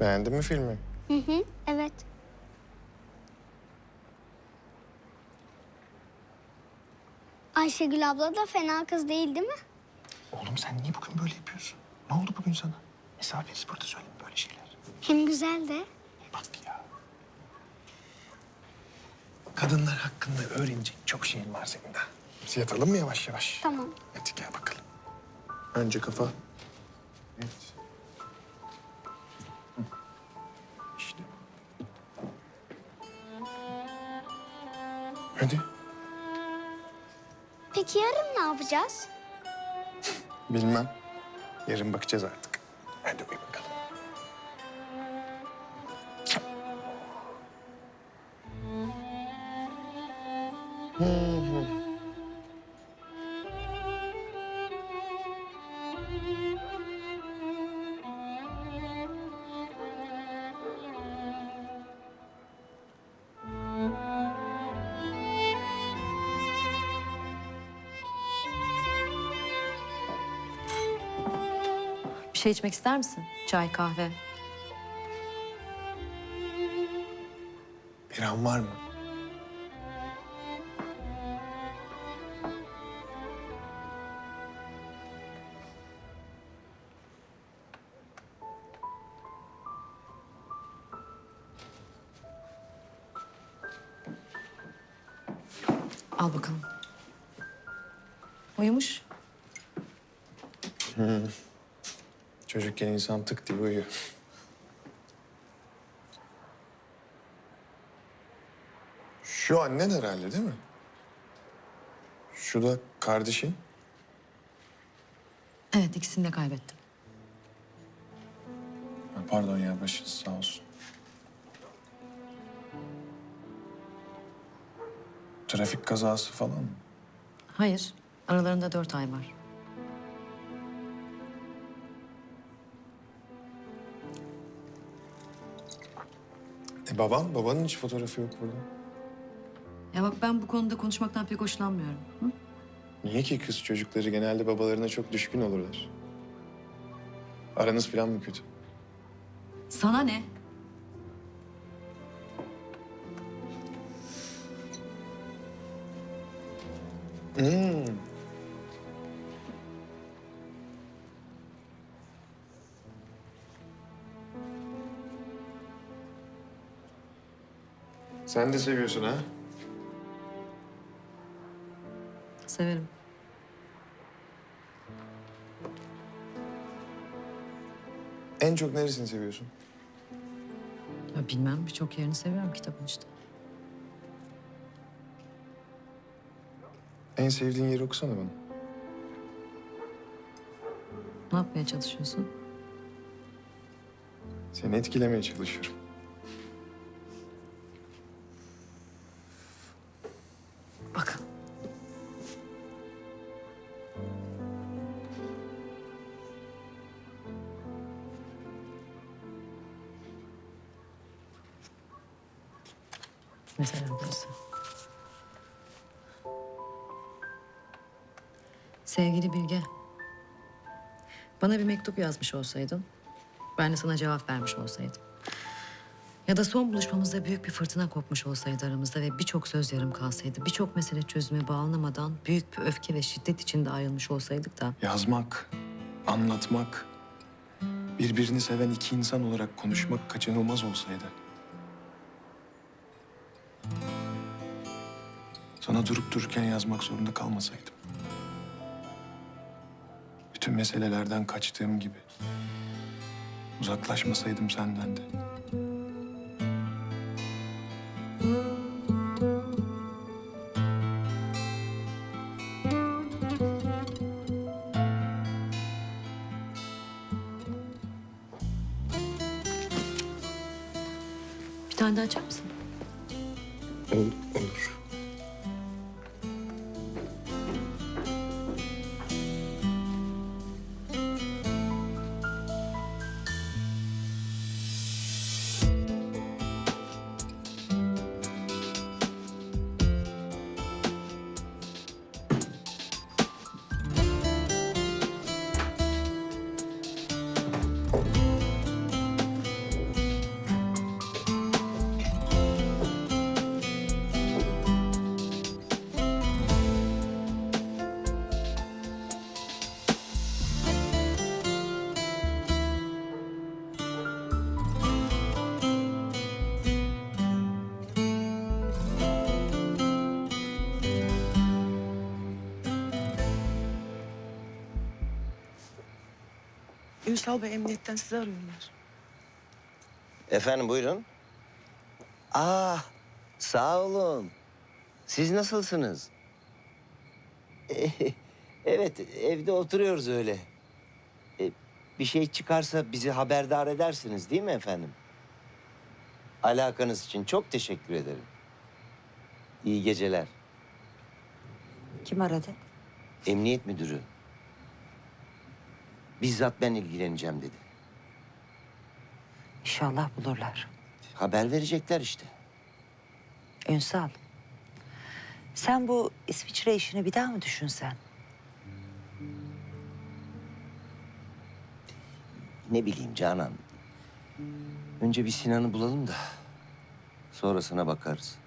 Beğendin mi filmi? Hı hı, evet. Ayşegül abla da fena kız değil değil mi? Oğlum sen niye bugün böyle yapıyorsun? Ne oldu bugün sana? Misafiriz burada söyleme böyle şeyler. Hem güzel de. Bak ya. Kadınlar hakkında öğrenecek çok şeyin var senin de. Biz yatalım mı yavaş yavaş? Tamam. Hadi gel bakalım. Önce kafa. Evet. Peki yarın ne yapacağız? Bilmem. Yarın bakacağız artık. Hadi uyu bakalım. Bir şey içmek ister misin? Çay, kahve. Bir an var mı? Al bakalım. Uyumuş. Çocukken insan tık diye uyuyor. Şu annen herhalde değil mi? Şu da kardeşin. Evet, ikisini de kaybettim. Ha, Pardon ya başınız sağ olsun. Trafik kazası falan mı? Hayır, aralarında dört ay var. Baban? Babanın hiç fotoğrafı yok burada. Ya bak ben bu konuda konuşmaktan pek hoşlanmıyorum. Hı? Niye ki kız çocukları genelde babalarına çok düşkün olurlar? Aranız falan mı kötü? Sana ne? Hmm. Sen de seviyorsun ha? Severim. En çok neresini seviyorsun? Ya bilmem, birçok yerini seviyorum kitabın işte. En sevdiğin yeri okusana bana. Ne yapmaya çalışıyorsun? Seni etkilemeye çalışıyorum. Mesela burası. Sevgili Bilge. Bana bir mektup yazmış olsaydın, ben de sana cevap vermiş olsaydım. Ya da son buluşmamızda büyük bir fırtına kopmuş olsaydı aramızda ve birçok söz yarım kalsaydı, birçok mesele çözüme bağlanamadan büyük bir öfke ve şiddet içinde ayrılmış olsaydık da Yazmak, anlatmak, birbirini seven iki insan olarak konuşmak kaçınılmaz olsaydı. Sana durup dururken yazmak zorunda kalmasaydım. Bütün meselelerden kaçtığım gibi. Uzaklaşmasaydım senden de. bir tane daha açar mısın? Ol, olur. Ünsal Bey emniyetten sizi arıyorlar. Efendim buyurun. Aa, sağ olun. Siz nasılsınız? evet, evde oturuyoruz öyle. E, bir şey çıkarsa bizi haberdar edersiniz değil mi efendim? Alakanız için çok teşekkür ederim. İyi geceler. Kim aradı? Emniyet müdürü. Bizzat ben ilgileneceğim dedi. İnşallah bulurlar. Haber verecekler işte. Ünsal. Sen bu İsviçre işini bir daha mı düşünsen? Ne bileyim Canan. Önce bir Sinan'ı bulalım da sonrasına bakarız.